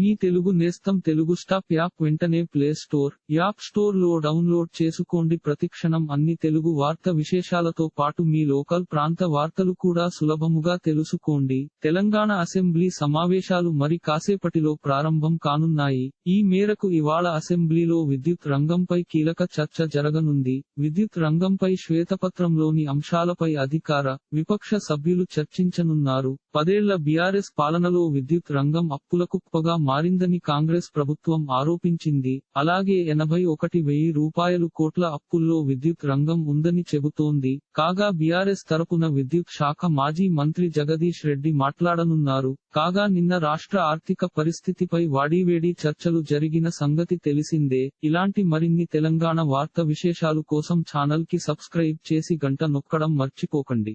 మీ తెలుగు నేస్తం Telugu stop app వెంటనే play store app స్టోర్లో డౌన్లోడ్ చేసుకోండి. ప్రతిక్షణం అన్ని తెలుగు వార్త విశేషాలతో పాటు మీ లోకల్ ప్రాంత వార్తలు కూడా సులభముగా తెలుసుకోండి. తెలంగాణ అసెంబ్లీ సమావేశాలు మరి కాసేపటిలో ప్రారంభం కానున్నాయి. ఈ మేరకు ఇవాళ అసెంబ్లీలో విద్యుత్ రంగంపై కీలక చర్చ జరగనుంది. విద్యుత్ రంగంపై శ్వేతపత్రంలోని అంశాలపై అధికార విపక్ష సభ్యులు చర్చించనున్నారు. పదేళ్ళ బీఆర్ఎస్ పాలనలో విద్యుత్ రంగం అప్పులకుప్పగా మారిందని కాంగ్రెస్ ప్రభుత్వం ఆరోపించింది. అలాగే ఎనభై ఒకటి వెయ్యి రూపాయలు కోట్ల అప్పుల్లో విద్యుత్ రంగం ఉందని చెబుతోంది. కాగా బీఆర్ఎస్ తరపున విద్యుత్ శాఖ మాజీ మంత్రి జగదీష్ రెడ్డి మాట్లాడనున్నారు. కాగా నిన్న రాష్ట్ర ఆర్థిక పరిస్థితిపై వాడివేడి చర్చలు జరిగిన సంగతి తెలిసిందే. ఇలాంటి మరిన్ని తెలంగాణ వార్త విశేషాలు కోసం ఛానల్కి సబ్స్క్రైబ్ చేసి గంట నొక్కడం మర్చిపోకండి.